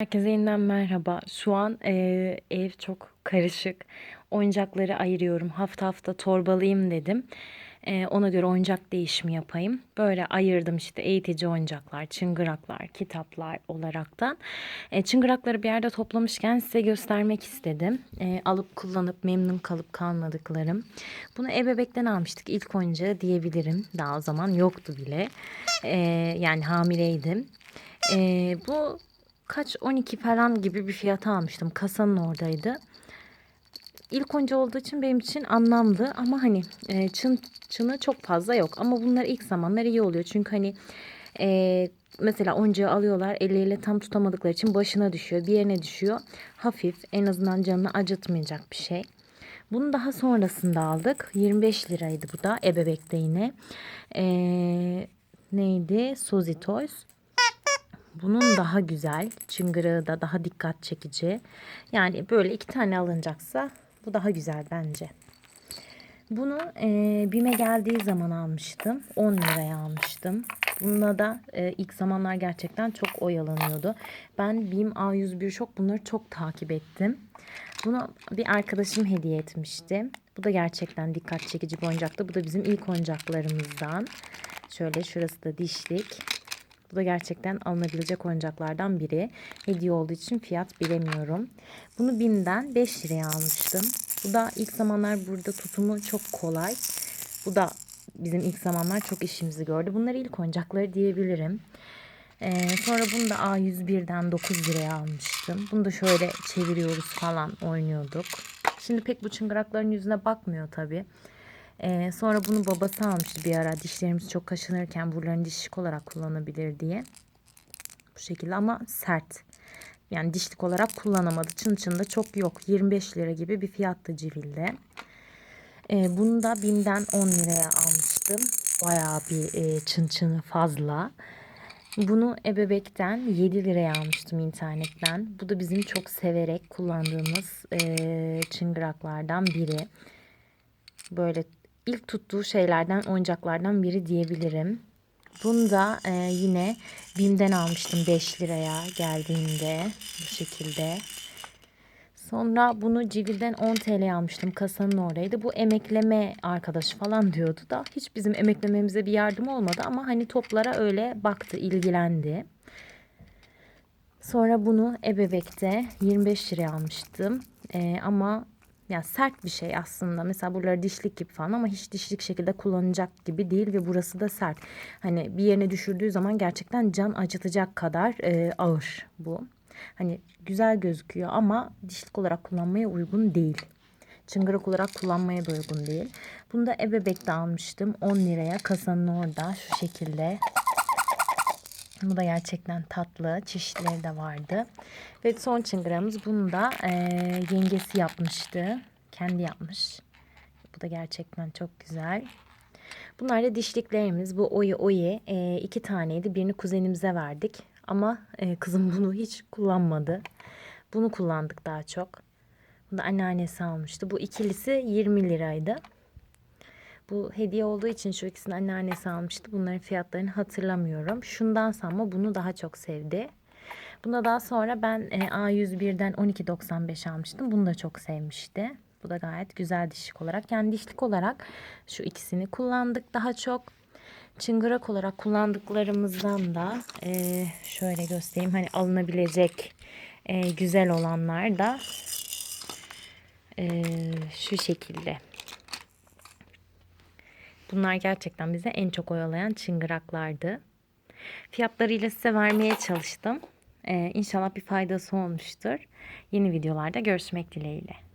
Herkese yeniden merhaba. Şu an eee, ev çok karışık. Oyuncakları ayırıyorum. Hafta hafta torbalıyım dedim. Eee, ona göre oyuncak değişimi yapayım. Böyle ayırdım işte eğitici oyuncaklar, çıngıraklar, kitaplar olaraktan. Eee, çıngırakları bir yerde toplamışken size göstermek istedim. Eee, alıp kullanıp memnun kalıp kalmadıklarım. Bunu ebebekten almıştık. İlk oyuncağı diyebilirim. Daha o zaman yoktu bile. Eee, yani hamileydim. Eee, bu kaç 12 falan gibi bir fiyata almıştım. Kasanın oradaydı. İlk oyuncu olduğu için benim için anlamlı ama hani e, çın çını çok fazla yok. Ama bunlar ilk zamanlar iyi oluyor. Çünkü hani e, mesela oyuncağı alıyorlar elleriyle tam tutamadıkları için başına düşüyor. Bir yerine düşüyor. Hafif en azından canını acıtmayacak bir şey. Bunu daha sonrasında aldık. 25 liraydı bu da ebebekte yine. E, neydi? Suzy Toys. Bunun daha güzel, çıngırağı da daha dikkat çekici. Yani böyle iki tane alınacaksa bu daha güzel bence. Bunu e, BİM'e geldiği zaman almıştım. 10 liraya almıştım. Bununla da e, ilk zamanlar gerçekten çok oyalanıyordu. Ben BİM A101 Shop bunları çok takip ettim. Bunu bir arkadaşım hediye etmişti. Bu da gerçekten dikkat çekici bir oyuncaktı. Bu da bizim ilk oyuncaklarımızdan. Şöyle şurası da dişlik. Bu da gerçekten alınabilecek oyuncaklardan biri. Hediye olduğu için fiyat bilemiyorum. Bunu BİM'den 5 liraya almıştım. Bu da ilk zamanlar burada tutumu çok kolay. Bu da bizim ilk zamanlar çok işimizi gördü. Bunlar ilk oyuncakları diyebilirim. Ee, sonra bunu da A101'den 9 liraya almıştım. Bunu da şöyle çeviriyoruz falan oynuyorduk. Şimdi pek bu çıngırakların yüzüne bakmıyor tabii. Ee, sonra bunu babası almıştı bir ara dişlerimiz çok kaşınırken buralarını dişlik olarak kullanabilir diye. Bu şekilde ama sert. Yani dişlik olarak kullanamadı. Çın çın da çok yok. 25 lira gibi bir fiyattı civilde. Ee, bunu da BİM'den 10 liraya almıştım. Bayağı bir e, çın çını fazla. Bunu ebebekten 7 liraya almıştım internetten. Bu da bizim çok severek kullandığımız e, çıngıraklardan biri. Böyle ilk tuttuğu şeylerden, oyuncaklardan biri diyebilirim. Bunu da e, yine BİM'den almıştım 5 liraya geldiğinde bu şekilde. Sonra bunu Civil'den 10 TL almıştım. Kasanın oradaydı. Bu emekleme arkadaşı falan diyordu da hiç bizim emeklememize bir yardım olmadı ama hani toplara öyle baktı, ilgilendi. Sonra bunu ebebekte 25 liraya almıştım. Ee, ama ya sert bir şey aslında. Mesela buraları dişlik gibi falan ama hiç dişlik şekilde kullanacak gibi değil ve burası da sert. Hani bir yerine düşürdüğü zaman gerçekten can acıtacak kadar e, ağır bu. Hani güzel gözüküyor ama dişlik olarak kullanmaya uygun değil. Çıngırak olarak kullanmaya da uygun değil. Bunu da ebebekte almıştım. 10 liraya kasanın orada şu şekilde. Bu da gerçekten tatlı. Çeşitleri de vardı. Ve son çıngıramız bunu da e, yengesi yapmıştı. Kendi yapmış. Bu da gerçekten çok güzel. Bunlar da dişliklerimiz. Bu oyu oyu e, iki taneydi. Birini kuzenimize verdik. Ama e, kızım bunu hiç kullanmadı. Bunu kullandık daha çok. Bunu da anneannesi almıştı. Bu ikilisi 20 liraydı. Bu hediye olduğu için şu ikisini anneannesi almıştı. Bunların fiyatlarını hatırlamıyorum. Şundan ama bunu daha çok sevdi. Bunda daha sonra ben e, A101'den 12.95 almıştım. Bunu da çok sevmişti. Bu da gayet güzel dişlik olarak. Yani dişlik olarak şu ikisini kullandık daha çok. Çıngırak olarak kullandıklarımızdan da e, şöyle göstereyim. Hani alınabilecek e, güzel olanlar da e, şu şekilde. Bunlar gerçekten bize en çok oyalayan çıngıraklardı. Fiyatlarıyla size vermeye çalıştım. Ee, inşallah bir faydası olmuştur. Yeni videolarda görüşmek dileğiyle.